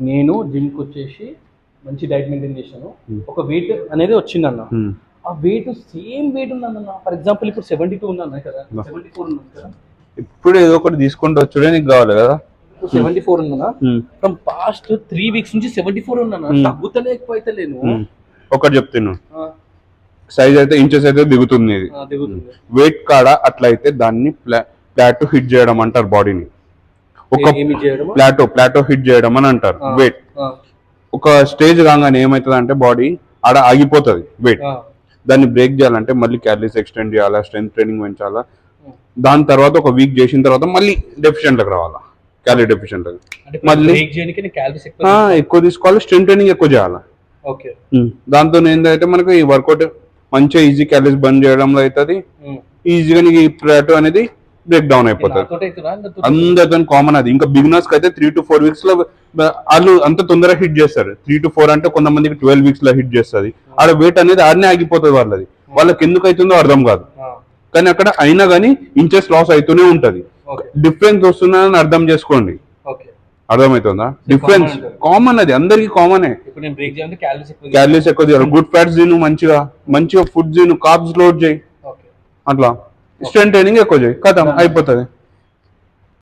నేను జిమ్కి వచ్చేసి మంచి డైట్ మెయింటైన్ చేశాను. Hmm. ఒక వెయిట్ అనేది వచ్చిందన్న. ఉమ్. ఆ వెయిట్ సేమ్ వెయిట్ ఉందన్న. ఫర్ ఎగ్జాంపుల్ ఇప్పుడు సెవెంటీ టూ ఉందన్న కదా. సెవెంటీ ఫోర్ ఉందన్న కదా. ఇప్పుడు ఏదో ఒకటి తీసుకుంటూ వచ్చుడే నీకు కావాలి కదా. Seventy four um. From past three weeks నుంచి సెవెంటీ ఫోర్ ఉన్నాను Hmm. తగ్గుతలే ఎక్కువ అయితే లేను. ఉమ్. ఒకటి చెప్తున్నాను ఆ, సైజ్ అయితే ఇంచెస్ అయితే దిగుతుంది ఇది. వెయిట్ కాడ అట్లయితే దాన్ని ప్లా ప్లాటో హిట్ చేయడం అంటారు బాడీని ఒక ప్లాటో ప్లాటో హిట్ చేయడం అని అంటారు. వెయిట్ ఒక స్టేజ్ కాగానే ఏమవుతుంది అంటే బాడీ ఆడ ఆగిపోతుంది. వెయిట్ దాన్ని బ్రేక్ చేయాలంటే మళ్ళీ క్యాలరీస్ ఎక్స్టెండ్ చేయాలా స్ట్రెంత్ ట్రైనింగ్ పెంచాలా. దాని తర్వాత ఒక వీక్ చేసిన తర్వాత మళ్ళీ డెఫిషియెంట్లకు రావాలా? క్యాలరీ డెఫిషియెంట్ మళ్ళీ- ఎక్కువ తీసుకోవాలి స్ట్రెంత్ ట్రైనింగ్ ఎక్కువ చేయాలా? ఓకే. దాంతో ఏంటంటే మనకు ఈ వర్కౌట్ మంచిగా ఈజీ క్యాలరీస్ బంద్ చేయడంలో అవుతుంది. ఈజీగా నీకు ఈ ప్లాటో అనేది బ్రేక్ డౌన్? ఇంకా అందరితో కామన్ అది. ఇంకా బిగినర్స్కి అయితే త్రీ టు ఫోర్ వీక్స్లో వాళ్ళు అంత తొందరగా హిట్ చేస్తారు. త్రీ టు ఫోర్ అంటే కొంతమందికి ట్వెల్వ్ వీక్స్లో హిట్ చేస్తుంది. ఆడ వెయిట్ అనేది ఆడనే ఆగిపోతుంది వాళ్ళది. వాళ్ళకి ఎందుకు అవుతుందో అర్థం కాదు. కానీ అక్కడ అయినా కానీ ఇంచెస్ లాస్ అవుతూనే ఉంటది. డిఫరెన్స్ వస్తుందని అర్థం చేసుకోండి. అర్థమవుతుందా? డిఫరెన్స్. కామన్ అది. అందరికి కామనే క్యాలరీస్ ఎక్కువ గుడ్ ఫ్యాట్స్ తిను మంచిగా. మంచిగా ఫుడ్ తిను. కార్బ్స్ లోడ్ చేయి. అట్లా. స్ట్రెంత్ ట్రైనింగ్ ఎక్కువ చేయి. కథం అయిపోతుంది.